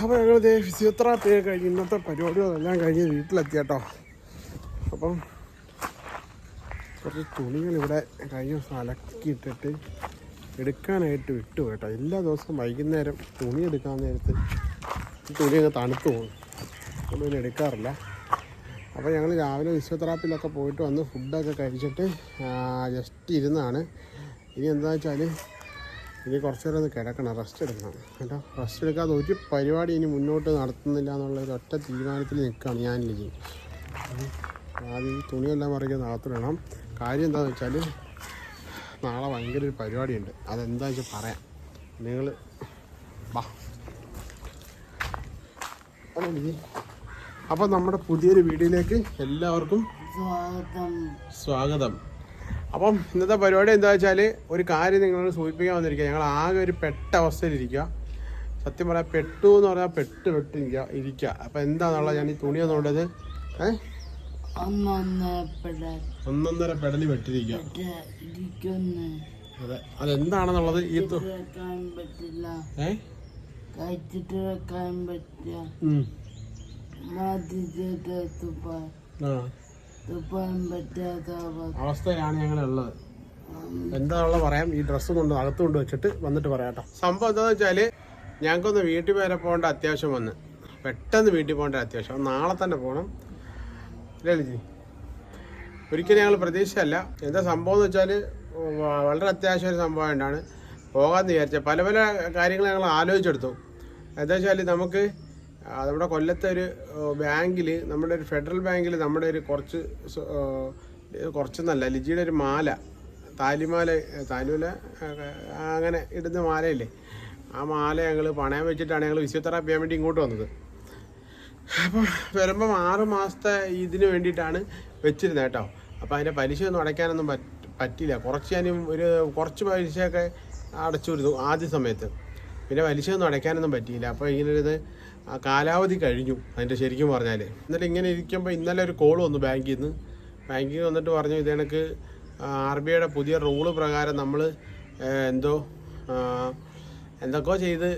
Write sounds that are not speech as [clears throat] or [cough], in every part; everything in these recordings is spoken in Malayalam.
അപ്പോൾ ഞങ്ങൾ ദേ ഫിസിയോതെറാപ്പി കഴിഞ്ഞ് ഇന്നത്തെ പരിപാടികളെല്ലാം കഴിഞ്ഞ് വീട്ടിലെത്തി കേട്ടോ അപ്പം കുറച്ച് തുണികൾ ഇവിടെ കഴിഞ്ഞ ദിവസം അലക്കിയിട്ടിട്ട് എടുക്കാനായിട്ട് വിട്ടു കേട്ടോ. എല്ലാ ദിവസവും വൈകുന്നേരം തുണി എടുക്കാൻ നേരത്ത് ഈ അങ്ങ് തണുത്ത് പോകും. പിന്നെ എടുക്കാറില്ല. അപ്പോൾ ഞങ്ങൾ രാവിലെ ഫിസിയോതെറാപ്പിയിലൊക്കെ പോയിട്ട് വന്ന് ഫുഡൊക്കെ കഴിച്ചിട്ട് ജസ്റ്റ് ഇരുന്നാണ്. ഇനി എന്താ വെച്ചാൽ ഇനി കുറച്ച് നേരം ഒന്ന് കിടക്കണം റെസ്റ്റ് എടുക്കണം. കേട്ടോ? റെസ്റ്റ് എടുക്കാതെ ഒരു പരിപാടി ഇനി മുന്നോട്ട് നടത്തുന്നില്ല എന്നുള്ള ഒരു ഒറ്റ തീരുമാനത്തിൽ നിൽക്കുകയാണ് ഞാൻ ലിജി ആദ്യം തുണിയെല്ലാം പറയുക നടത്തിടണം. കാര്യം എന്താണെന്ന് വെച്ചാൽ നാളെ ഭയങ്കര ഒരു പരിപാടിയുണ്ട്. അതെന്താ വെച്ചാൽ പറയാം. നിങ്ങൾ വാ. അപ്പോൾ നമ്മുടെ പുതിയൊരു വീഡിയോയിലേക്ക് എല്ലാവർക്കും സ്വാഗതം. സ്വാഗതം. അപ്പം ഇന്നത്തെ പരിപാടി എന്താ വെച്ചാൽ ഒരു കാര്യം നിങ്ങളോട് സൂചിപ്പിക്കാൻ വന്നിരിക്കുക ഞങ്ങൾ ആകെ ഒരു പെട്ട അവസ്ഥയിലിരിക്കുക സത്യം പറയാം പെട്ടു എന്ന് പറഞ്ഞാൽ പെട്ട് പെട്ട് ഇരിക്കുക ഇരിക്കുക അപ്പം എന്താണെന്നുള്ള ഞാൻ ഈ തുണി ഒന്നുകൊണ്ടത് ഏഹ് ഒന്നൊന്നര പെടലി വെട്ടിരിക്കുക അതെ. അതെന്താണെന്നുള്ളത് ഈ തുണി പറ്റില്ല. കഴിച്ചിട്ട് വെക്കാൻ ആ. തുപ്പാൻ പറ്റാത്ത ഉള്ളത് അവസ്ഥയിലാണ് എന്താണുള്ള പറയാം. ഈ ഡ്രസ്സ് കൊണ്ട് അകത്ത് കൊണ്ട് വെച്ചിട്ട് വന്നിട്ട് പറയാം കേട്ടോ. സംഭവം എന്താണെന്ന് വെച്ചാൽ ഞങ്ങൾക്കൊന്ന് വീട്ടിൽ വരെ പോകേണ്ട അത്യാവശ്യം വന്ന്. പെട്ടെന്ന് വീട്ടിൽ പോകേണ്ട അത്യാവശ്യം. അത് നാളെ തന്നെ പോകണം. ലളിജി ഒരിക്കലും ഞങ്ങൾ പ്രതീക്ഷയല്ല എന്താ സംഭവം എന്ന് വെച്ചാൽ വളരെ അത്യാവശ്യം ഒരു സംഭവം കൊണ്ടാണ് പോകാമെന്ന് വിചാരിച്ചത്. പല പല കാര്യങ്ങൾ ഞങ്ങൾ ആലോചിച്ചെടുത്തു. എന്താ വെച്ചാൽ നമുക്ക് നമ്മുടെ കൊല്ലത്തെ ഒരു ബാങ്കിൽ നമ്മുടെ ഒരു ഫെഡറൽ ബാങ്കിൽ നമ്മുടെ ഒരു കുറച്ച് കുറച്ചൊന്നല്ല ലിജിയുടെ ഒരു മാല താലിമാല താലിമല അങ്ങനെ ഇടുന്ന മാലയില്ലേ? ആ മാല ഞങ്ങൾ പണയം വെച്ചിട്ടാണ് ഞങ്ങൾ ഫിസിയോതെറാപ്പി ചെയ്യാൻ വേണ്ടി ഇങ്ങോട്ട് വന്നത്. അപ്പം വരുമ്പം ആറ് മാസത്തെ ഇതിന് വേണ്ടിയിട്ടാണ് വെച്ചിരുന്നത് കേട്ടോ. അപ്പോൾ അതിന്റെ പലിശ ഒന്നും അടയ്ക്കാനൊന്നും പറ്റില്ല കുറച്ച് ഞാനും ഒരു കുറച്ച് പലിശയൊക്കെ അടച്ചിരുന്നു ആദ്യ സമയത്ത്. പിന്നെ പലിശ ഒന്നും അടയ്ക്കാനൊന്നും പറ്റിയില്ല. അപ്പോൾ ഇങ്ങനെ ഒരു ആ കാലാവധി കഴിഞ്ഞു അതിന്റെ ശരിക്കും പറഞ്ഞാൽ എന്നിട്ട് ഇങ്ങനെ ഇരിക്കുമ്പോൾ ഇന്നലെ ഒരു കോൾ വന്നു ബാങ്കിൽ നിന്ന് ബാങ്കിൽ നിന്ന് വന്നിട്ട് പറഞ്ഞു ഇത് കണക്ക് ആർ ബി ഐയുടെ പുതിയ റൂൾ പ്രകാരം നമ്മൾ എന്തോ എന്തൊക്കെയോ ചെയ്ത്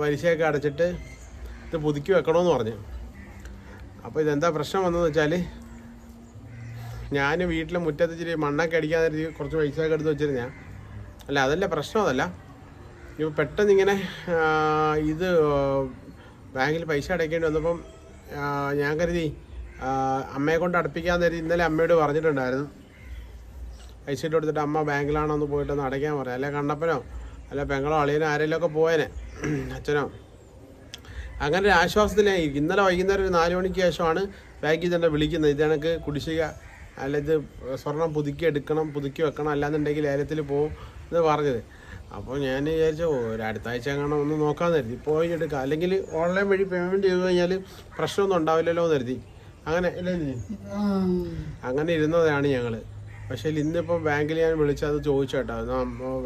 പലിശയൊക്കെ അടച്ചിട്ട് ഇത് പുതുക്കി വെക്കണമെന്ന് പറഞ്ഞു. അപ്പോൾ ഇതെന്താ പ്രശ്നം വന്നതെന്ന് വെച്ചാൽ ഞാൻ വീട്ടിലെ മുറ്റത്ത് ഇച്ചിരി മണ്ണൊക്കെ അടിക്കാതെ കുറച്ച് പൈസ ഒക്കെ എടുത്ത് വെച്ചിരുന്ന അല്ല അതല്ല പ്രശ്നം അതല്ല. ഇപ്പോൾ പെട്ടെന്ന് ഇങ്ങനെ ഇത് ബാങ്കിൽ പൈസ അടയ്ക്കേണ്ടി വന്നപ്പം ഞാൻ കരുതി അമ്മയെ കൊണ്ട് അടുപ്പിക്കാൻ നേരി ഇന്നലെ അമ്മയോട് പറഞ്ഞിട്ടുണ്ടായിരുന്നു. പൈസ ഇട്ട് കൊടുത്തിട്ട് അമ്മ ബാങ്കിലാണോ ഒന്ന് പോയിട്ടൊന്ന് അടയ്ക്കാൻ പറയാം. അല്ലെ കണ്ണപ്പനോ? അല്ല പെങ്ങളോ അളിയനോ ആരെങ്കിലും ഒക്കെ പോയനെ അച്ഛനോ? അങ്ങനെ ഒരു ആശ്വാസത്തിലായി. ഇന്നലെ വൈകുന്നേരം ഒരു നാല് മണിക്ക് ശേഷമാണ് ബാങ്കിൽ തന്നെ വിളിക്കുന്നത്. ഇത് കണക്ക് കുടിശ്ശിക അല്ല ഇത് സ്വർണം പുതുക്കി എടുക്കണം പുതുക്കി വെക്കണം അല്ലാന്നുണ്ടെങ്കിൽ ലേലത്തിൽ പോകും എന്ന് പറഞ്ഞത്. അപ്പോൾ ഞാൻ വിചാരിച്ചു ഒരു അടുത്ത ആഴ്ച എങ്ങനെ ഒന്ന് നോക്കാമെന്ന് കരുതി. പോയി എടുക്കാം. അല്ലെങ്കിൽ ഓൺലൈൻ വഴി പേയ്മെന്റ് ചെയ്തു കഴിഞ്ഞാൽ പ്രശ്നമൊന്നും ഉണ്ടാവില്ലല്ലോ എന്ന് കരുതി. അങ്ങനെ അല്ലേ അങ്ങനെ ഇരുന്നതാണ് ഞങ്ങൾ പക്ഷേ ഇന്നിപ്പം ബാങ്കിൽ ഞാൻ വിളിച്ചത് ചോദിച്ചു കേട്ടോ.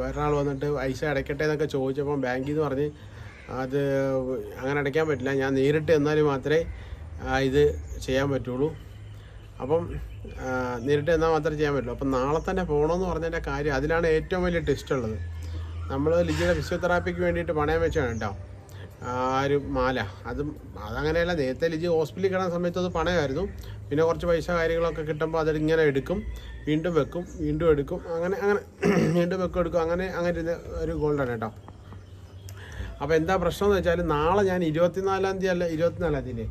വേറൊരാൾ വന്നിട്ട് പൈസ അടയ്ക്കട്ടെ എന്നൊക്കെ ചോദിച്ചപ്പം ബാങ്കിൽ നിന്ന് പറഞ്ഞ് അത് അങ്ങനെ അടയ്ക്കാൻ പറ്റില്ല. ഞാൻ നേരിട്ട് എന്നാൽ മാത്രമേ ഇത് ചെയ്യാൻ പറ്റുള്ളൂ. അപ്പം നേരിട്ട് എന്നാൽ മാത്രമേ ചെയ്യാൻ പറ്റുള്ളൂ. അപ്പം നാളെ തന്നെ പോകണമെന്ന് പറഞ്ഞതിന്റെ കാര്യം അതിലാണ് ഏറ്റവും വലിയ ടെസ്റ്റ് ഉള്ളത്. നമ്മൾ ലിജിയുടെ ഫിസിയോതെറാപ്പിക്ക് വേണ്ടിയിട്ട് പണയം വെച്ചാണ് കേട്ടോ. ആ ഒരു മാല. അതും അതങ്ങനെയല്ല നേരത്തെ ലിജി ഹോസ്പിറ്റലിൽ കിടന്ന സമയത്ത് അത് പണയമായിരുന്നു. പിന്നെ കുറച്ച് പൈസ കാര്യങ്ങളൊക്കെ കിട്ടുമ്പോൾ അതിങ്ങനെ എടുക്കും വീണ്ടും വെക്കും വീണ്ടും എടുക്കും. അങ്ങനെ അങ്ങനെ [clears throat] വീണ്ടും വെക്കും എടുക്കും. അങ്ങനെ അങ്ങനെ ഒരു ഗോൾഡാണ് കേട്ടോ. അപ്പോൾ എന്താ പ്രശ്നം എന്ന് വെച്ചാൽ നാളെ ഞാൻ ഇരുപത്തിനാലാം തീയതി അല്ല ഇരുപത്തിനാലാം തീയതി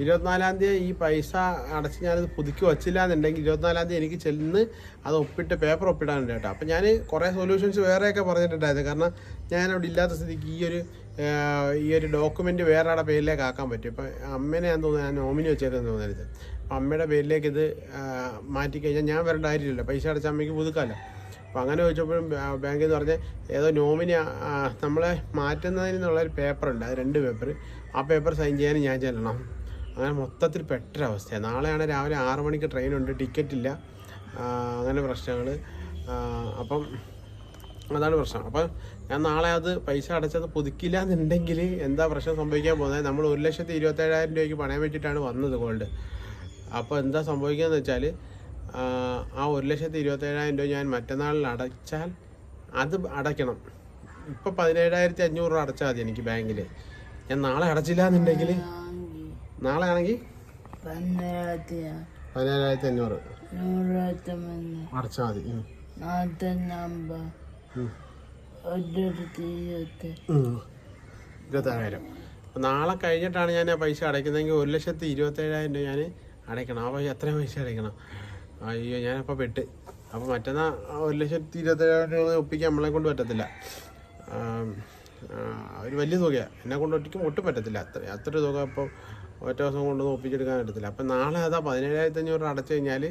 ഇരുപത്തിനാലാം തീയതി ഈ പൈസ അടച്ച് ഞാനത് പുതുക്കി വച്ചില്ല എന്നുണ്ടെങ്കിൽ ഇരുപത്തിനാലാം തീയതി എനിക്ക് ചെന്ന് അത് ഒപ്പിട്ട് പേപ്പർ ഒപ്പിടാനുണ്ട് കേട്ടോ. അപ്പം ഞാൻ കുറേ സൊല്യൂഷൻസ് വേറെയൊക്കെ പറഞ്ഞിട്ടുണ്ടായിരുന്നു. കാരണം ഞാൻ അവിടെ ഇല്ലാത്ത സ്ഥിതിക്ക് ഈ ഒരു ഈ ഒരു ഡോക്യുമെന്റ് വേറെ ആടെ പേരിലേക്ക് ആക്കാൻ പറ്റും. ഇപ്പം അമ്മേനെ ഞാൻ തോന്നുന്നു ഞാൻ നോമിനി വെച്ചേക്കെന്ന് തോന്നരുത്. അപ്പം അമ്മയുടെ പേരിലേക്ക് ഇത് മാറ്റിക്കഴിഞ്ഞാൽ ഞാൻ വരേണ്ട കാര്യമില്ല പൈസ അടച്ച അമ്മയ്ക്ക് പുതുക്കാമല്ലോ. അപ്പം അങ്ങനെ ചോദിച്ചപ്പോഴും ബാങ്ക് ബാങ്കിൽ നിന്ന് പറഞ്ഞ് ഏതോ നോമിനി നമ്മളെ ആ, നമ്മളെ മാറ്റുന്നതിന് എന്നുള്ളൊരു പേപ്പറുണ്ട് അത് രണ്ട് പേപ്പർ ആ പേപ്പർ സൈൻ ചെയ്യാനും ഞാൻ ചെല്ലണം. അങ്ങനെ മൊത്തത്തിൽ പെട്ടൊരവസ്ഥയാണ് നാളെയാണ് രാവിലെ ആറ് മണിക്ക് ട്രെയിൻ ഉണ്ട് ടിക്കറ്റ് ഇല്ല അങ്ങനെ പ്രശ്നങ്ങൾ അപ്പം അതാണ് പ്രശ്നം. അപ്പം ഞാൻ നാളെ അത് പൈസ അടച്ചത് പുതുക്കില്ല എന്നുണ്ടെങ്കിൽ എന്താ പ്രശ്നം സംഭവിക്കാൻ പോകുന്നത്? നമ്മൾ ഒരു ലക്ഷത്തി ഇരുപത്തേഴായിരം രൂപയ്ക്ക് പണയം വെച്ചിട്ടാണ് വന്നത് ഗോൾഡ്. അപ്പോൾ എന്താ സംഭവിക്കുകയെന്ന് വെച്ചാൽ ആ ഒരു ലക്ഷത്തി ഇരുപത്തേഴായിരം രൂപ ഞാൻ മറ്റന്നാളിൽ അടച്ചാൽ അത് അടയ്ക്കണം. ഇപ്പോൾ പതിനേഴായിരത്തി അഞ്ഞൂറ് രൂപ അടച്ചാൽ മതി എനിക്ക് ബാങ്കിൽ ഞാൻ നാളെ അടച്ചില്ല എന്നുണ്ടെങ്കിൽ നാളെ ആണെങ്കിൽ പതിനേഴായിരത്തി അഞ്ഞൂറ്. അടച്ചാൽ മതി. ഇരുപത്തേഴായിരം അപ്പം നാളെ കഴിഞ്ഞിട്ടാണ് ഞാൻ ആ പൈസ അടയ്ക്കുന്നതെങ്കിൽ ഒരു ലക്ഷത്തി ഇരുപത്തേഴായിരം രൂപ ഞാൻ അടയ്ക്കണം. ആ പൈസ എത്രയും പൈസ അടയ്ക്കണം? അയ്യോ ഞാനപ്പോൾ പെട്ട്. അപ്പോൾ മറ്റന്നാ ഒരു ലക്ഷത്തി ഇരുപത്തേഴായിരം രൂപ ഒപ്പിക്കാൻ നമ്മളെ കൊണ്ട് പറ്റത്തില്ല. ഒരു വലിയ തുകയാണ് എന്നെ കൊണ്ട് ഒറ്റയ്ക്കും ഒട്ടും പറ്റത്തില്ല. അത്ര അത്ര തുക അപ്പോൾ ഒറ്റ ദിവസം കൊണ്ടൊന്നും ഒപ്പിച്ചെടുക്കാൻ പറ്റത്തില്ല. അപ്പം നാളെ അതാ പതിനേഴായിരത്തി അഞ്ഞൂറ് അടച്ചു കഴിഞ്ഞാൽ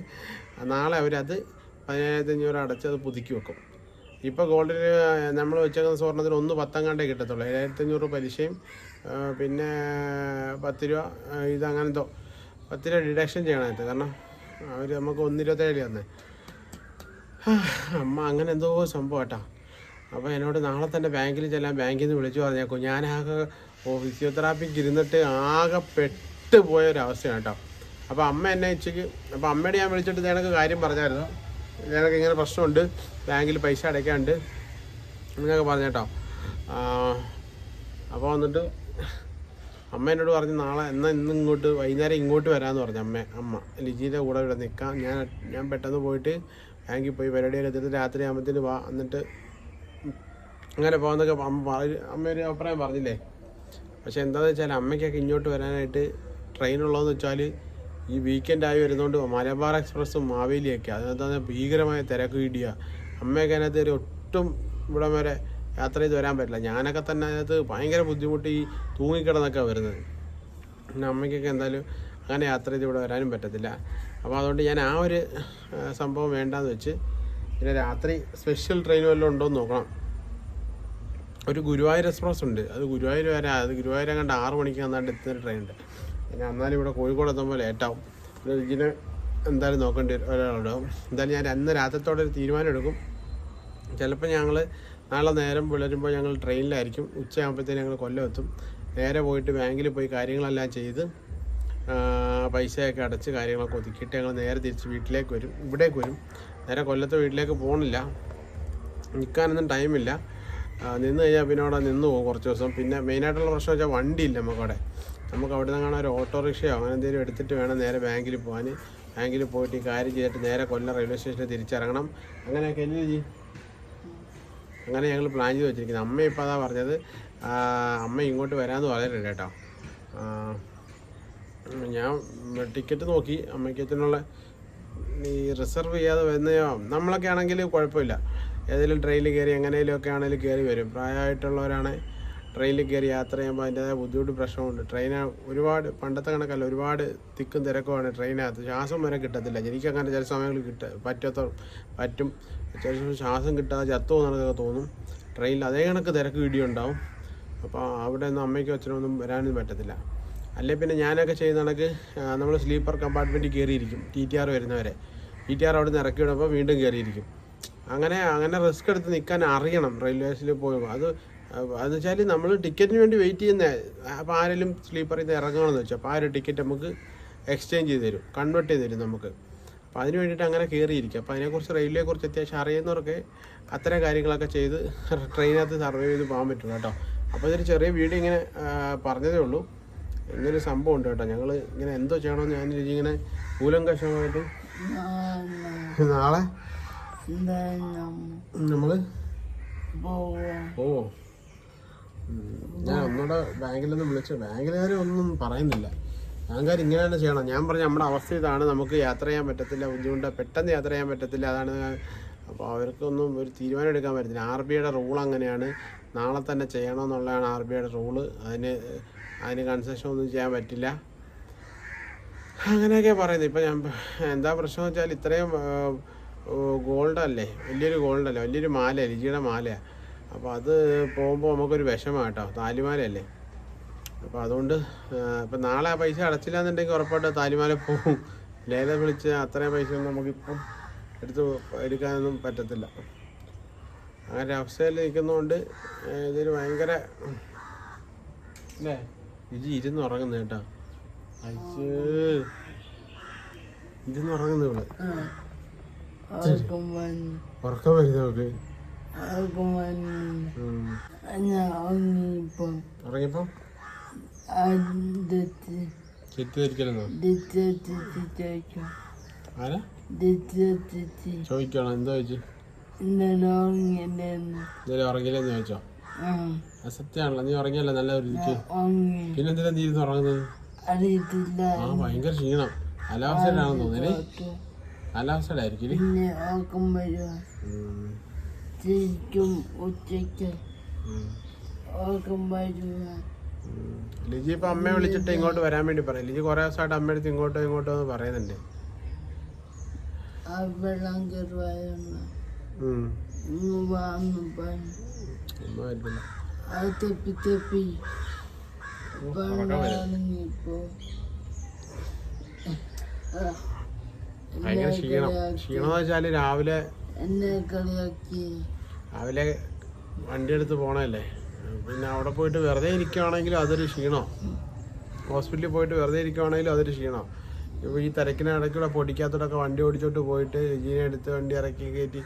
നാളെ അവരത് പതിനേഴായിരത്തി അഞ്ഞൂറ് അടച്ച് അത് പുതുക്കി വെക്കും. ഇപ്പോൾ ഗോൾഡിൽ നമ്മൾ വെച്ചേക്കുന്ന സ്വർണത്തിന് ഒന്ന് പത്തങ്ങാണ്ടേ കിട്ടത്തുള്ളൂ. ഏഴായിരത്തി അഞ്ഞൂറ് പലിശയും പിന്നെ പത്ത് രൂപ ഇത് അങ്ങനത്തെ പത്ത് രൂപ ഡിഡക്ഷൻ ചെയ്യണമായിട്ട് കാരണം അവർ നമുക്ക് ഒന്ന് ഇരുപത്തേഴ് തന്നെ. അമ്മ അങ്ങനെ എന്തോ സംഭവം കേട്ടോ അപ്പോൾ എന്നോട് നാളെ തന്നെ ബാങ്കിൽ ചെല്ലാൻ ബാങ്കിൽ നിന്ന് വിളിച്ചു പറഞ്ഞേക്കും. ഞാനാകെ ഓ ഫിസിയോതെറാപ്പിക്ക് ഇരുന്നിട്ട് ആകെ പെട്ട് പോയ ഒരവസ്ഥയാണ് കേട്ടോ. അപ്പോൾ അമ്മ എന്നെ ഉച്ചയ്ക്ക് അപ്പോൾ അമ്മയുടെ ഞാൻ വിളിച്ചിട്ട് നിനക്ക് കാര്യം പറഞ്ഞായിരുന്നു. നിനക്ക് ഇങ്ങനെ പ്രശ്നമുണ്ട്. ബാങ്കിൽ പൈസ അടയ്ക്കാണ്ട് എന്നൊക്കെ പറഞ്ഞു കേട്ടോ. അപ്പോൾ വന്നിട്ട് അമ്മ എന്നോട് പറഞ്ഞു നാളെ എന്നാൽ ഇന്ന് ഇങ്ങോട്ട് വൈകുന്നേരം ഇങ്ങോട്ട് വരാമെന്ന് പറഞ്ഞു അമ്മ അമ്മ. ലിജിയുടെ കൂടെ ഇവിടെ നിൽക്കാം. ഞാൻ ഞാൻ പെട്ടെന്ന് പോയിട്ട് ബാങ്കിൽ പോയി പരിപാടിയൊക്കെ എത്തിയിട്ട് രാത്രി ആകുമ്പോഴത്തേന് വാ എന്നിട്ട് അങ്ങനെ പോകുന്നൊക്കെ അമ്മ അമ്മ ഒരു അഭിപ്രായം പറഞ്ഞില്ലേ? പക്ഷെ എന്താണെന്ന് വെച്ചാൽ അമ്മയ്ക്കൊക്കെ ഇങ്ങോട്ട് വരാനായിട്ട് ട്രെയിനുള്ളതെന്ന് വെച്ചാൽ ഈ വീക്കെൻഡ് ആയി വരുന്നതുകൊണ്ട് മലബാർ എക്സ്പ്രസ്സും മാവേലിയൊക്കെ. അതിനകത്ത് ഭീകരമായ തിരക്ക് ഇടിയ അമ്മയൊക്കെ അതിനകത്ത് ഒരു ഒട്ടും ഇവിടെ വരെ യാത്ര ചെയ്ത് വരാൻ പറ്റില്ല. ഞാനൊക്കെ തന്നെ അതിനകത്ത് ഭയങ്കര ബുദ്ധിമുട്ട് ഈ തൂങ്ങിക്കിടന്നൊക്കെ വരുന്നത്. പിന്നെ അമ്മയ്ക്കൊക്കെ എന്തായാലും അങ്ങനെ യാത്ര ചെയ്ത് ഇവിടെ വരാനും പറ്റത്തില്ല. അപ്പോൾ അതുകൊണ്ട് ഞാൻ ആ ഒരു സംഭവം വേണ്ടാന്ന് വെച്ച് പിന്നെ രാത്രി സ്പെഷ്യൽ ട്രെയിൻ വല്ലതും ഉണ്ടോ എന്ന് നോക്കണം. ഒരു ഗുരുവായൂർ എക്സ്പ്രസ് ഉണ്ട്. അത് ഗുരുവായൂർ വരെ അത് ഗുരുവായൂർ അങ്ങോട്ട് ആറ് മണിക്ക് നന്നായിട്ട് എത്തുന്ന ട്രെയിൻ ഉണ്ട്. പിന്നെ എന്നാലും ഇവിടെ കോഴിക്കോട് എത്തുമ്പോൾ ലേറ്റാവും ഇതിന് എന്തായാലും നോക്കേണ്ടി വരും ഒരാളുണ്ടാവും എന്തായാലും ഞാൻ അന്ന് രാത്രിത്തോടെ ഒരു തീരുമാനം എടുക്കും. ചിലപ്പോൾ ഞങ്ങൾ നാളെ നേരം പുലരുമ്പോൾ ഞങ്ങൾ ട്രെയിനിലായിരിക്കും ഉച്ചയാകുമ്പോഴത്തേന് ഞങ്ങൾ കൊല്ലം എത്തും. നേരെ പോയിട്ട് ബാങ്കിൽ പോയി കാര്യങ്ങളെല്ലാം ചെയ്ത് പൈസയൊക്കെ അടച്ച് കാര്യങ്ങളൊക്കെ ഒതുക്കിയിട്ട് ഞങ്ങൾ നേരെ തിരിച്ച് വീട്ടിലേക്ക് വരും. ഇവിടേക്ക് വരും. നേരെ കൊല്ലത്തെ വീട്ടിലേക്ക് പോകണില്ല നിൽക്കാനൊന്നും ടൈമില്ല നിന്ന് കഴിഞ്ഞാൽ പിന്നെ അവിടെ നിന്ന് പോകും കുറച്ച് ദിവസം. പിന്നെ മെയിനായിട്ടുള്ള പ്രശ്നം വെച്ചാൽ വണ്ടിയില്ല നമുക്കവിടെ. നമുക്ക് അവിടെ നിന്ന് കാണാൻ ഒരു ഓട്ടോറിക്ഷയോ അങ്ങനെ എന്തെങ്കിലും എടുത്തിട്ട് വേണം നേരെ ബാങ്കിൽ പോകാൻ. ബാങ്കിൽ പോയിട്ട് ഈ കാര്യം ചെയ്തിട്ട് നേരെ കൊല്ലം റെയിൽവേ സ്റ്റേഷനിൽ തിരിച്ചിറങ്ങണം. അങ്ങനെയൊക്കെ അല്ലേ ജി? അങ്ങനെ ഞങ്ങൾ പ്ലാൻ ചെയ്ത് വെച്ചിരിക്കുന്നത് അമ്മ ഇപ്പോൾ അതാ പറഞ്ഞത് അമ്മ ഇങ്ങോട്ട് വരാമെന്ന് പറയുന്നുണ്ട് കേട്ടോ. ഞാൻ ടിക്കറ്റ് നോക്കി. അമ്മയ്ക്കത്തിനുള്ള ഈ റിസർവ് ചെയ്യാതെ വരുന്നയോ? നമ്മളൊക്കെ ആണെങ്കിൽ കുഴപ്പമില്ല. ഏതെങ്കിലും ട്രെയിനിൽ കയറി എങ്ങനെയൊക്കെ ആണെങ്കിലും കയറി വരും. പ്രായമായിട്ടുള്ളവരാണ് ട്രെയിനിൽ കയറി യാത്ര ചെയ്യുമ്പോൾ അതിന്റെതായ ബുദ്ധിമുട്ട് പ്രശ്നമുണ്ട് ട്രെയിൻ ഒരുപാട് പണ്ടത്തെ കണക്കല്ല ഒരുപാട് തിക്കും തിരക്കുമാണ് ട്രെയിനകത്ത് ശ്വാസം വരെ കിട്ടത്തില്ല. എനിക്ക് അങ്ങനെ ചില സമയങ്ങളിൽ കിട്ട പറ്റാത്ത പറ്റും. ചില സമയം ശ്വാസം കിട്ടാതെ ചത്തോ പോകുന്നതൊക്കെ തോന്നും. ട്രെയിനിൽ അതേ കണക്ക് തിരക്ക് ഇടിയുണ്ടാവും അപ്പോൾ അവിടെ നിന്ന് അമ്മയ്ക്കും അച്ഛനൊന്നും വരാനൊന്നും പറ്റത്തില്ല. അല്ലെ പിന്നെ ഞാനൊക്കെ ചെയ്യുന്ന കണക്ക് നമ്മൾ സ്ലീപ്പർ കമ്പാർട്ട്മെന്റിൽ കയറിയിരിക്കും ടി ടി ആർ വരുന്നവരെ. ടി ടി ആർ അവിടെ നിന്ന് ഇറക്കി വിടുമ്പോൾ വീണ്ടും കയറിയിരിക്കും അങ്ങനെ അങ്ങനെ റിസ്ക് എടുത്ത് നിൽക്കാൻ അറിയണം റെയിൽവേസിൽ പോകുമ്പോൾ അത് അതെന്ന് വെച്ചാൽ നമ്മൾ ടിക്കറ്റിന് വേണ്ടി വെയിറ്റ് ചെയ്യുന്ന. അപ്പോൾ ആരെങ്കിലും സ്ലീപ്പറിൽ നിന്ന് ഇറങ്ങണമെന്ന് വെച്ചാൽ അപ്പോൾ ആ ഒരു ടിക്കറ്റ് നമുക്ക് എക്സ്ചേഞ്ച് ചെയ്ത് തരും കൺവേർട്ട് ചെയ്ത് തരും നമുക്ക്. അപ്പോൾ അതിന് വേണ്ടിയിട്ട് അങ്ങനെ കയറിയിരിക്കും അപ്പോൾ അതിനെക്കുറിച്ച് റെയിൽവേയെക്കുറിച്ച് അത്യാവശ്യം അറിയുന്നവർക്ക് അത്തരം കാര്യങ്ങളൊക്കെ ചെയ്ത് ട്രെയിനകത്ത് സർവേ ചെയ്ത് പോകാൻ പറ്റും കേട്ടോ. അപ്പോൾ ഇതൊരു ചെറിയ വീഡിയോ ഇങ്ങനെ പറഞ്ഞതേ ഉള്ളൂ. ഇങ്ങനൊരു സംഭവം ഉണ്ട് കേട്ടോ. ഞങ്ങൾ ഇങ്ങനെ എന്തോ ചെയ്യണമെന്ന് ഞാൻ ഇങ്ങനെ ഇങ്ങനെ കൂലങ്കഷമായിട്ട് നാളെ പോവാം പോവോ ഞാൻ ഒന്നുകൂടെ ബാങ്കിലൊന്നും വിളിച്ചു ബാങ്കിലുകാർ ഒന്നും പറയുന്നില്ല. ബാങ്കുകാർ ഇങ്ങനെ തന്നെ ചെയ്യണം. ഞാൻ പറഞ്ഞു നമ്മുടെ അവസ്ഥ ഇതാണ്. നമുക്ക് യാത്ര ചെയ്യാൻ പറ്റത്തില്ല. ബുദ്ധിമുട്ട്. പെട്ടെന്ന് യാത്ര ചെയ്യാൻ പറ്റത്തില്ല. അതാണ് അപ്പോൾ അവർക്കൊന്നും ഒരു തീരുമാനം എടുക്കാൻ പറ്റത്തില്ല. ആർ ബി ഐയുടെ റൂൾ അങ്ങനെയാണ്. നാളെ തന്നെ ചെയ്യണമെന്നുള്ളതാണ് ആർ ബി ഐയുടെ റൂൾ. അതിന് അതിന് കൺസെഷൻ ഒന്നും ചെയ്യാൻ പറ്റില്ല. അങ്ങനെയൊക്കെ പറയുന്നത്. ഇപ്പം ഞാൻ എന്താ പ്രശ്നം വെച്ചാൽ ഇത്രയും ഗോൾഡ് അല്ലേ വലിയൊരു ഗോൾഡല്ലേ? വലിയൊരു മാല ലിജിയുടെ മാലയാണ് അപ്പോൾ അത് പോകുമ്പോൾ നമുക്കൊരു വിഷമം കേട്ടോ. താലിമാലയല്ലേ? അപ്പോൾ അതുകൊണ്ട് ഇപ്പം നാളെ ആ പൈസ അടച്ചില്ല എന്നുണ്ടെങ്കിൽ ഉറപ്പായിട്ട് താലിമാല പോകും ലേല വിളിച്ച് അത്രയും പൈസ ഒന്നും നമുക്കിപ്പം എടുത്ത് എടുക്കാനൊന്നും പറ്റത്തില്ല. അങ്ങനെ അവസ്ഥയിൽ നിൽക്കുന്നതുകൊണ്ട് ഇതൊരു ഭയങ്കര അല്ലേ ഇജി ഇരുന്ന് ഉറങ്ങുന്നു കേട്ടോ. അയച്ച് ഇരുന്ന് ഉറങ്ങുന്നു വന്നു ഉറക്കം വരുന്നു നമുക്ക് ആർക്കും വന്നു ഉം. ഞാൻ ഉറങ്ങിയപ്പം. ഉറങ്ങിയപ്പം? അടുത്ത് തെറ്റിദ്ധരിക്കലെന്നോ ദിച്ചു ആരാ? ദിച്ചു ചോദിക്കണം എന്താ ചോദിച്ചു? ഇന്നലെ ഉറങ്ങില്ലെന്ന് എന്തെങ്കിലും ഉറങ്ങിയില്ലെന്ന് ചോദിച്ചോ? ആ. സത്യമാണല്ലോ നീ ഉറങ്ങിയല്ലോ? നല്ല ഒരു രീതിക്ക് ഉറങ്ങി. പിന്നെ എന്തിനാ നീ ഇരുന്ന് ഉറങ്ങുന്നത്? ആ ഭയങ്കര ക്ഷീണം. കാലാവസ്ഥയിലാണെന്ന് തോന്നുന്നേ കാലാവസ്ഥയിലായിരിക്കും ഇല്ലേ? പിന്നെ ഉം. ശരിക്കും ഉച്ചയ്ക്ക്. ലിജി ഇപ്പൊ അമ്മയെ വിളിച്ചിട്ട് ഇങ്ങോട്ട് വരാൻ വേണ്ടി പറയും. ലിജി കുറെ ദിവസമായിട്ട് അമ്മയുടെ അടുത്ത് ഇങ്ങോട്ടോ ഇങ്ങോട്ടോ എന്ന് പറയുന്നുണ്ട്. ആ വെള്ളം കയറുവായിരുന്നു തെപ്പി തെപ്പി ഭയങ്കര ക്ഷീണം. ക്ഷീണം വെച്ചാൽ രാവിലെ എന്നെ കളിയാക്കി. രാവിലെ വണ്ടി എടുത്ത് പോണല്ലേ പിന്നെ അവിടെ പോയിട്ട് വെറുതെ ഇരിക്കുവാണെങ്കിലും അതൊരു ക്ഷീണം. ഹോസ്പിറ്റലിൽ പോയിട്ട് വെറുതെ ഇരിക്കുവാണെങ്കിലും അതൊരു ക്ഷീണം. ഇപ്പോൾ ഈ തിരക്കിനിടയ്ക്കൂടെ പൊടിക്കാത്തോടൊക്കെ വണ്ടി ഓടിച്ചോട്ട് പോയിട്ട് ജീനെ എടുത്ത് വണ്ടി ഇറക്കി കയറ്റി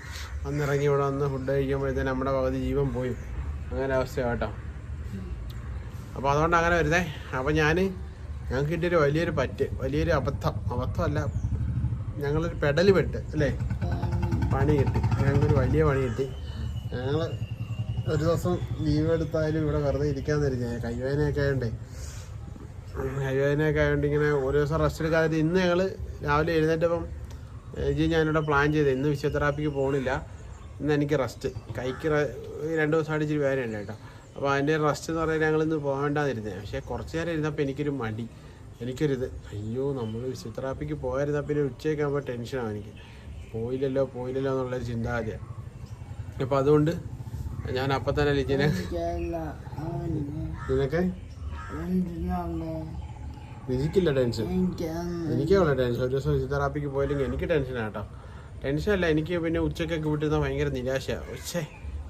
വന്നിറങ്ങി ഇവിടെ വന്ന് ഫുഡ് കഴിക്കുമ്പോഴത്തേന് നമ്മുടെ പകുതി ജീവൻ പോയി. അങ്ങനെ അവസ്ഥയാണ് കേട്ടോ അപ്പോൾ അതുകൊണ്ട് അങ്ങനെ വരുന്നേ. അപ്പോൾ ഞാൻ ഞങ്ങൾക്ക് കിട്ടിയൊരു വലിയൊരു പറ്റ് വലിയൊരു അബദ്ധം. അബദ്ധമല്ല ഞങ്ങളൊരു പെഡൽ പെട്ട് അല്ലേ? പണി കിട്ടി. ഞങ്ങൾക്കൊരു വലിയ പണി കിട്ടി. ഞങ്ങൾ ഒരു ദിവസം ലീവ് എടുത്തായാലും ഇവിടെ വെറുതെ ഇരിക്കാൻ തരുന്നേ കൈവേദനയൊക്കെ ആയതുകൊണ്ടേ കൈവേദനയൊക്കെ ആയതുകൊണ്ട് ഇങ്ങനെ ഒരു ദിവസം റെസ്റ്റ് എടുക്കാതെ ഇന്ന് ഞങ്ങൾ രാവിലെ എഴുന്നേറ്റപ്പം ജി ഞാനിവിടെ പ്ലാൻ ചെയ്തത് ഇന്ന് ഫിസിയോതെറാപ്പിക്ക് പോകണില്ല ഇന്ന് എനിക്ക് റെസ്റ്റ് കൈക്ക് രണ്ട് ദിവസമായിട്ട് ഇച്ചിരി വേദനയുണ്ട് കേട്ടോ. അപ്പോൾ അതിന്റെ റെസ്റ്റ് എന്ന് പറയുന്നത് ഞങ്ങളിന്ന് പോകേണ്ടാതിരുന്നത് പക്ഷേ കുറച്ച് നേരം ഇരുന്നപ്പോൾ എനിക്കൊരു മടി. എനിക്കൊരിത്. അയ്യോ നമ്മൾ ഫിസിയോതെറാപ്പിക്ക് പോയായിരുന്നാൽ പിന്നെ ഉച്ചയൊക്കെ ആകുമ്പോൾ ടെൻഷനാണ് എനിക്ക്. പോയില്ലല്ലോ പോയില്ലല്ലോ എന്നുള്ളൊരു ചിന്താഗതിയാണ് അപ്പം അതുകൊണ്ട് ഞാൻ അപ്പം തന്നെ ലിജിനെ നിനക്ക്? ലിജിക്കില്ല ടെൻഷൻ. എനിക്ക് ഉള്ള ടെൻഷൻ. ഒരു ദിവസം ഫിസിയോതെറാപ്പിക്ക് പോയില്ലെങ്കിൽ എനിക്ക് ടെൻഷനാണ് കേട്ടോ. ടെൻഷനല്ല എനിക്ക് പിന്നെ ഉച്ചക്കൊക്കെ വിട്ടിരുന്ന ഭയങ്കര നിരാശയാണ് ഉച്ചേ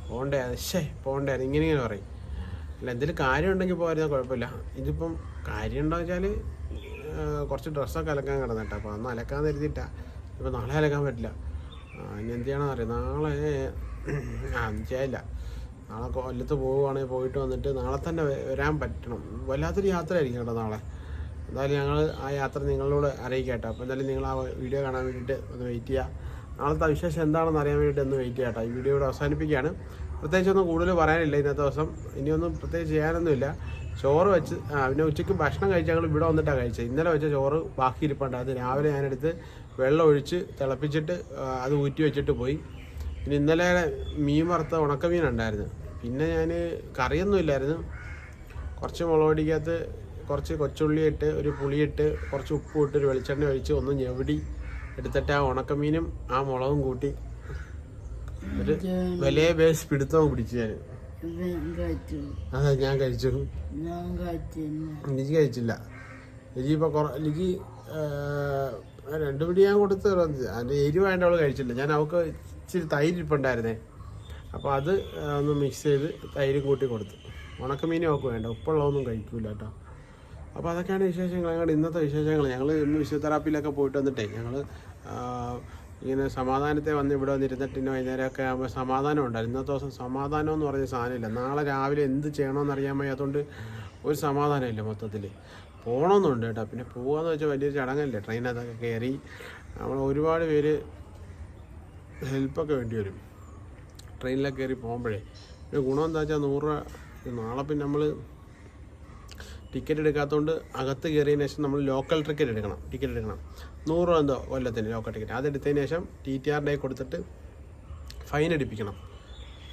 പോണ്ടേ അശ്ശേ പോണ്ടേ അത്. ഇങ്ങനെ ഇങ്ങനെ പറയും. അല്ല എന്തെങ്കിലും കാര്യം ഉണ്ടെങ്കിൽ പോയിരുന്നാൽ കുഴപ്പമില്ല. ഇതിപ്പം കാര്യം ഉണ്ടോ വെച്ചാൽ കുറച്ച് ഡ്രസ്സൊക്കെ അലക്കാൻ കിടന്നിട്ടാ. അപ്പോൾ അന്ന് അലക്കാൻ കരുതിയിട്ടാ. ഇപ്പം നാളെ അലക്കാൻ പറ്റില്ല. ഇനി എന്ത് ചെയ്യണമെന്ന് അറിയാം നാളെ ചെയ്യില്ല നാളെ കൊല്ലത്ത് പോവുകയാണെങ്കിൽ പോയിട്ട് വന്നിട്ട് നാളെ തന്നെ വരാൻ പറ്റണം. വല്ലാത്തൊരു യാത്ര ആയിരിക്കും കേട്ടോ നാളെ. എന്തായാലും ഞങ്ങൾ ആ യാത്ര നിങ്ങളോട് അറിയിക്കാട്ടോ. അപ്പോൾ എന്തായാലും നിങ്ങൾ ആ വീഡിയോ കാണാൻ വേണ്ടിയിട്ട് ഒന്ന് വെയിറ്റ് ചെയ്യുക. നാളത്തെ വിശേഷം എന്താണെന്ന് അറിയാൻ വേണ്ടിയിട്ട് ഒന്ന് വെയിറ്റ് ചെയ്യട്ടോ ഈ വീഡിയോ ഇവിടെ അവസാനിപ്പിക്കുകയാണ്. പ്രത്യേകിച്ച് ഒന്നും കൂടുതൽ പറയാനില്ല ഇന്നത്തെ ദിവസം. ഇനിയൊന്നും പ്രത്യേകിച്ച് ചെയ്യാനൊന്നുമില്ല. ചോറ് വെച്ച് ആ പിന്നെ ഉച്ചയ്ക്ക് ഭക്ഷണം കഴിച്ച് ഞങ്ങൾ ഇവിടെ വന്നിട്ടാണ് കഴിച്ചത്. ഇന്നലെ വെച്ച ചോറ് ബാക്കി ഇരിപ്പുണ്ട് അത് രാവിലെ ഞാനെടുത്ത് വെള്ളം ഒഴിച്ച് തിളപ്പിച്ചിട്ട് അത് ഊറ്റി വെച്ചിട്ട് പോയി. പിന്നെ ഇന്നലെ മീൻ വറുത്ത ഉണക്കമീൻ ഉണ്ടായിരുന്നു പിന്നെ ഞാൻ കറിയൊന്നും ഇല്ലായിരുന്നു. കുറച്ച് മുളക് പൊടിക്കകത്ത് കുറച്ച് കൊച്ചുള്ളി ഇട്ട് ഒരു പുളിയിട്ട് കുറച്ച് ഉപ്പ് ഇട്ട് ഒരു വെളിച്ചെണ്ണ ഒഴിച്ച് ഒന്ന് ഞെവിടി എടുത്തിട്ട് ആ ഉണക്കമീനും ആ മുളകും കൂട്ടി വലിയ ബേസ് പിടുത്തവും പിടിച്ചു ഞാൻ. അതെ ഞാൻ കഴിച്ചു. ലിജി കഴിച്ചില്ല. ലിജി ഇപ്പോൾ കുറ ലിജി ആ, രണ്ട് പിടി ഞാൻ കൊടുത്ത് അതിന്റെ എരിവ് വേണ്ട അവൾ കഴിച്ചില്ല. ഞാൻ അവൾക്ക് ഇച്ചിരി തൈര് ഇരിപ്പുണ്ടായിരുന്നേ. അപ്പോൾ അത് ഒന്ന് മിക്സ് ചെയ്ത് തൈരും കൂട്ടി കൊടുത്തു. ഉണക്കമീനും അവൾക്ക് വേണ്ട. ഉപ്പുള്ളതൊന്നും കഴിക്കൂല കേട്ടോ. അപ്പോൾ അതൊക്കെയാണ് വിശേഷങ്ങൾ. ഞങ്ങളുടെ ഇന്നത്തെ വിശേഷങ്ങൾ. ഞങ്ങൾ ഇന്ന് ഫിസിയോതെറാപ്പിയിലൊക്കെ പോയിട്ട് വന്നിട്ടേ. ഞങ്ങൾ ഇങ്ങനെ സമാധാനത്തെ വന്ന് ഇവിടെ വന്നിരുന്നിട്ട് ഇന്ന് വൈകുന്നേരമൊക്കെ ആകുമ്പോൾ സമാധാനം ഉണ്ടായിരുന്നു ഇന്നത്തെ ദിവസം സമാധാനം എന്ന് പറഞ്ഞ സാധനമില്ല. നാളെ രാവിലെ എന്ത് ചെയ്യണമെന്ന് അറിയാൻ വയ്യാത്തതുകൊണ്ട് ഒരു സമാധാനമില്ല മൊത്തത്തിൽ പോകണമെന്നുണ്ട് കേട്ടോ. പിന്നെ പോകാന്ന് വെച്ചാൽ വലിയൊരു ചടങ്ങല്ലേ. ട്രെയിനകത്തൊക്കെ കയറി നമ്മൾ ഒരുപാട് പേര് ഹെൽപ്പൊക്കെ വേണ്ടി വരും. ട്രെയിനിലൊക്കെ കയറി പോകുമ്പോഴേ. പിന്നെ ഗുണം എന്താ വെച്ചാൽ നൂറ് രൂപ നാളെ പിന്നെ നമ്മൾ ടിക്കറ്റ് എടുക്കാത്തതുകൊണ്ട് അകത്ത് കയറിയതിന് ശേഷം നമ്മൾ ലോക്കൽ ടിക്കറ്റ് എടുക്കണം. ടിക്കറ്റ് എടുക്കണം. നൂറ് രൂപ എന്തോ കൊല്ലത്തിന് ലോക്കൽ ടിക്കറ്റ് അതെടുത്തതിന് ശേഷം ടി ടി ഡേ കൊടുത്തിട്ട് ഫൈൻ അടിപ്പിക്കണം.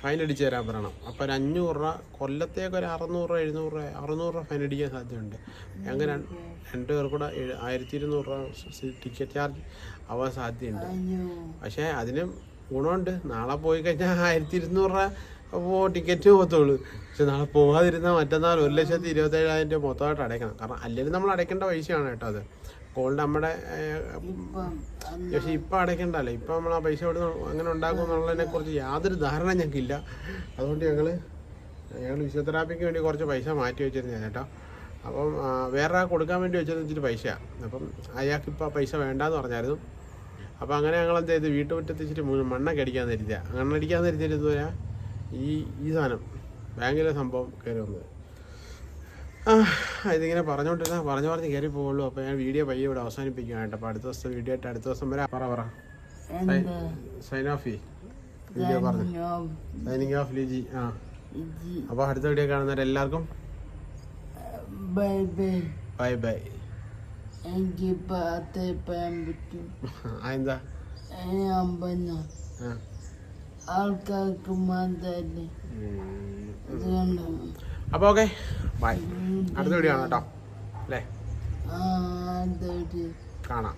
ഫൈൻ അടിച്ച് തരാൻ പറയണം. അപ്പോൾ ഒരു അഞ്ഞൂറ് രൂപ കൊല്ലത്തേക്ക് ഒരു അറുന്നൂറ് രൂപ എഴുന്നൂറ് രൂപ അറുന്നൂറ് രൂപ ഫൈൻ അടിക്കാൻ സാധ്യതയുണ്ട്. അങ്ങനെ രണ്ട് രണ്ട് പേർ കൂടെ ആയിരത്തി ഇരുന്നൂറ് രൂപ ടിക്കറ്റ് ചാർജ് ആവാൻ സാധ്യതയുണ്ട്. പക്ഷേ അതിനും ഗുണമുണ്ട്. നാളെ പോയി കഴിഞ്ഞാൽ ആയിരത്തി ഇരുന്നൂറ് രൂപ അപ്പോൾ ടിക്കറ്റ് പോകത്തുള്ളൂ. പക്ഷെ നാളെ പോകാതിരുന്നാൽ മറ്റന്നാൾ ഒരു ലക്ഷത്തി ഇരുപത്തേഴായിരം രൂപ മൊത്തമായിട്ട് അടയ്ക്കണം. കാരണം അല്ലെങ്കിൽ നമ്മൾ അടയ്ക്കേണ്ട പൈസയാണ് കേട്ടോ അത്. ഗോൾഡ് നമ്മുടെ പക്ഷേ ഇപ്പം അടയ്ക്കണ്ടല്ലോ. ഇപ്പം നമ്മൾ ആ പൈസ എവിടെ അങ്ങനെ ഉണ്ടാക്കും എന്നുള്ളതിനെ കുറിച്ച് യാതൊരു ധാരണ ഞങ്ങൾക്കില്ല. അതുകൊണ്ട് ഞങ്ങൾ ഞങ്ങൾ ഫിസിയോതെറാപ്പിക്ക് വേണ്ടി കുറച്ച് പൈസ മാറ്റി വെച്ചിരുന്നു കേട്ടോ അപ്പം വേറെ കൊടുക്കാൻ വേണ്ടി വെച്ചിരുന്ന വെച്ചിട്ട് പൈസയാണ് അപ്പം അയാൾക്ക് ഇപ്പം പൈസ വേണ്ടാന്ന് പറഞ്ഞായിരുന്നു. അപ്പോൾ അങ്ങനെ ഞങ്ങൾ എന്ത് ചെയ്ത്? വീട്ടുമുറ്റത്ത് ഇച്ചിരി മു- മണ്ണൊക്കെ അടിക്കാൻ തരുത്തിയ മണ്ണടിക്കാൻ തരുത്തിരുന്നു ഇതുവരെ ഈ ഈ സാധനം ബാങ്കിലെ സംഭവം കയറി വന്നത്. ഇതിങ്ങനെ പറഞ്ഞുകൊണ്ടിരുന്ന പറഞ്ഞു പറഞ്ഞ് കയറി പോകുള്ളൂ അപ്പോൾ ഞാൻ വീഡിയോ പയ്യെ ഇവിടെ അവസാനിപ്പിക്കാം കേട്ടോ. അപ്പോൾ അടുത്ത ദിവസം വീഡിയോ ആയിട്ട് അടുത്ത ദിവസം വരെ. പറ പറ. സൈൻ ഓഫ് ചെയ് വീഡിയോ പറഞ്ഞു. സൈനിങ് ഓഫ് ലിജി ആ. അപ്പോൾ അടുത്ത വീഡിയോ കാണുന്നവരെല്ലാവർക്കും എല്ലാവർക്കും ബൈ ബൈ ബൈ എനിക്ക് പാത്തേ പറയാൻ പറ്റും. എന്താ? ആ. ആൾക്കാർക്ക് മാത്രല്ലേ അതുകൊണ്ട് അപ്പോൾ ഓക്കെ ബൈ അടുത്ത വീഡിയോ കേട്ടോ. അല്ലേ? കാണാം.